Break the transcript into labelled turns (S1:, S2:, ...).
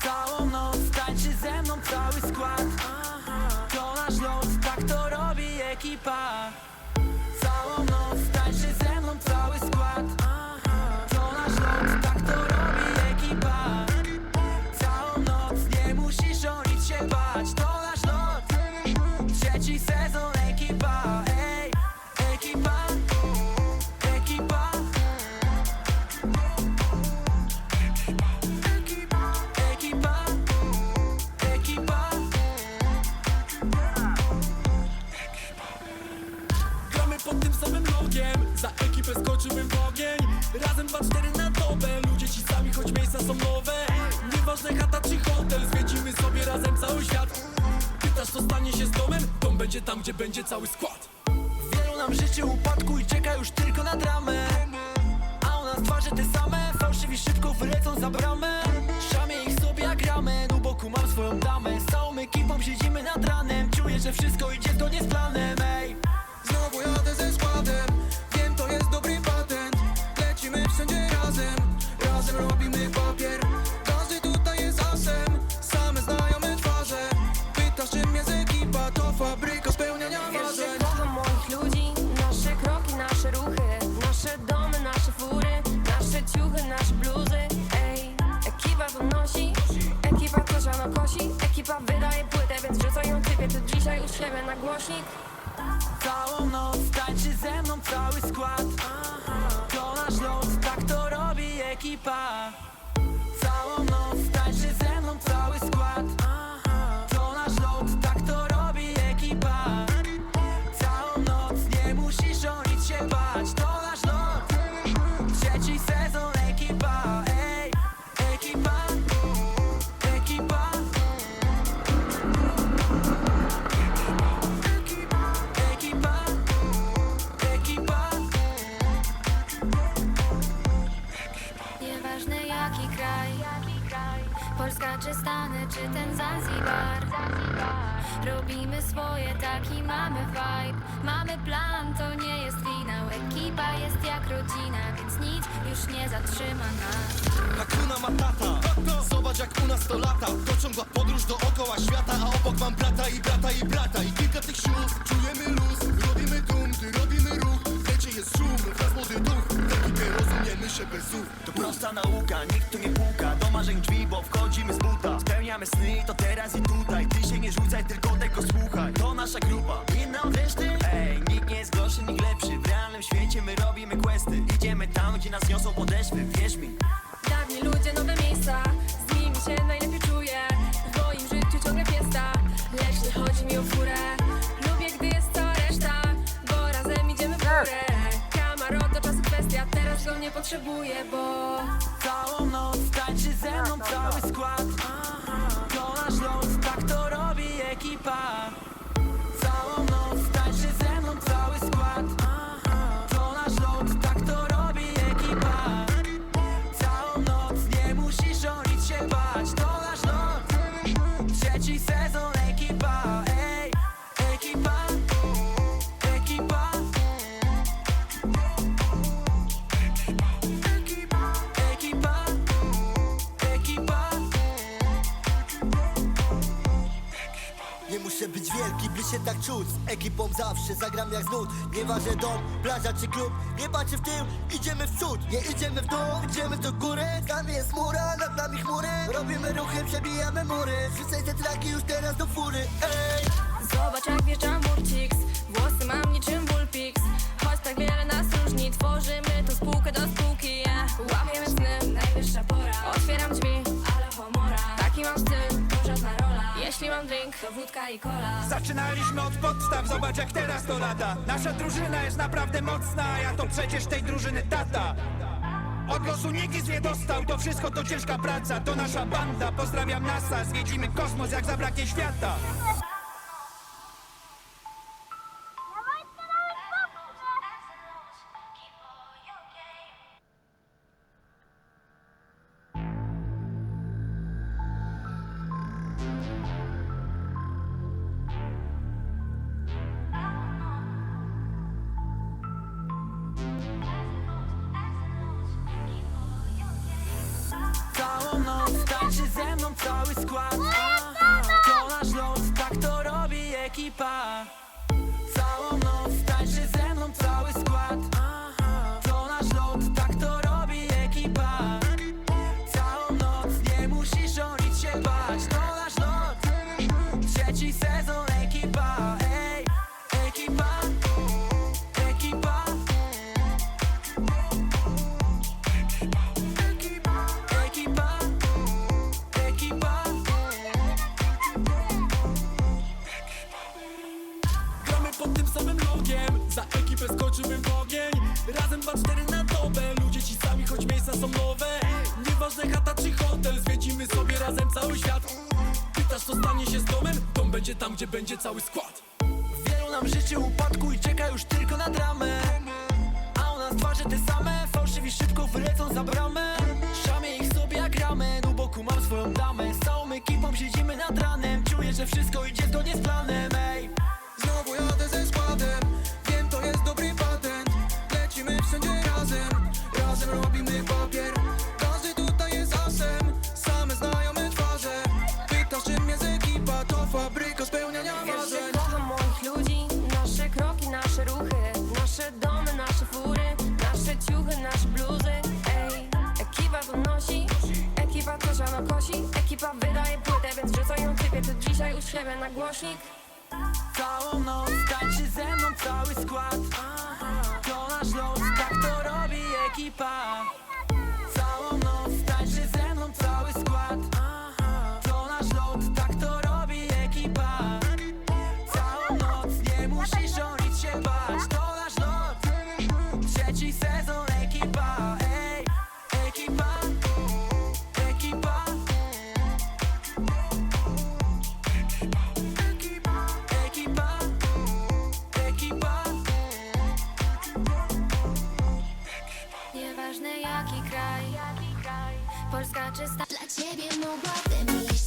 S1: Całą noc tańczy ze mną cały skład. To nasz los, tak to robi ekipa
S2: Nieważne chata czy hotel? Zwiedzimy sobie razem cały świat. Pytasz co stanie się z domem? Dom będzie tam, gdzie będzie cały skład.
S1: Wielu nam życzy upadku i czeka już tylko na dramę. A u nas twarze te same Fałszywi szybko wylecą za bramę. Szamie ich sobie jak ramę U boku mam swoją damę. Z całą ekipą siedzimy nad ranem. Czuję, że wszystko idzie zgodnie z planem Ej,
S2: Znowu jadę ze składem
S1: robi
S3: Robimy swoje, taki mamy vibe. Mamy plan, to nie jest finał Ekipa jest jak rodzina, więc nic już nie zatrzyma nas.
S4: Hakuna Matata Zobacz jak u nas to lata. To ciągła podróż dookoła świata A obok mam brata i brata i brata. I kilka tych sióstr Czujemy luz, się bez
S5: To prosta nauka, nikt tu nie puka. Do marzeń drzwi, bo wchodzimy z buta. Spełniamy sny, to teraz i tutaj. Ty się nie rzucaj, tylko tego słuchaj. To nasza grupa, inna od reszty Ej, nikt nie jest gorszy, nikt lepszy. W realnym świecie my robimy questy. Idziemy tam, gdzie nas niosą podeszwy Wierz mi
S6: nie potrzebuję, bo
S1: Całą noc tańczy ze mną cały skład. To nasz los, tak to robi ekipa
S7: by się tak czuć Z ekipą zawsze zagram jak znud Nieważne dom, plaża czy klub Nie patrzę w tył, idziemy w przód Nie idziemy w dół, idziemy do góry Tam jest mura, nad nami chmury. Robimy ruchy, przebijamy mury. Rzucaj te traki już teraz do fury Ej!
S6: Zobacz jak wjeżdża Murciks Włosy mam niczym Bullpix. Choć tak wiele nas różni Tworzymy tą spółkę do spółki yeah. Łapiemy drink, to wódka i cola
S8: Zaczynaliśmy od podstaw, zobacz jak teraz to lata. Nasza drużyna jest naprawdę mocna, a ja to przecież tej drużyny tata. Od losu nikt nic nie dostał, to wszystko to ciężka praca. To nasza banda, pozdrawiam NASA. Zwiedzimy kosmos jak zabraknie świata
S1: cały skład.
S2: A, To nasz tak to robi ekipa. Skoczymy w ogień. Razem 2-4 na dobę. Ludzie ci sami, choć miejsca są nowe. Nieważne chata czy hotel Zwiedzimy sobie razem cały świat. Pytasz co stanie się z domem? Dom będzie tam, gdzie będzie cały skład.
S1: Wielu nam życzy upadku i czeka już tylko na dramę. A u nas twarze te same. Fałszywi szybko wylecą za bramę. Szamie ich sobie jak ramen U boku mam swoją damę. Z całą ekipą siedzimy nad ranem. Czuję, że wszystko idzie
S2: Razem robimy papier Każdy tutaj jest asem Same znajome twarze. Pytasz czym jest ekipa To fabryka spełniania
S6: Wiesz,
S2: marzeń.
S6: że kocham moich ludzi Nasze kroki, nasze ruchy Nasze domy, nasze fury Nasze ciuchy, nasze bluzy. Ej, ekipa to nosi Ekipa to ziano kosi. Ekipa wydaje płytę, więc wrzucaj ją ciebie Tu dzisiaj u siebie na głośnik.
S1: Całą noc tańczy ze mną cały skład. To nasz los, tak to robi ekipa
S3: Polska czysta. Dla ciebie mogłabym jeść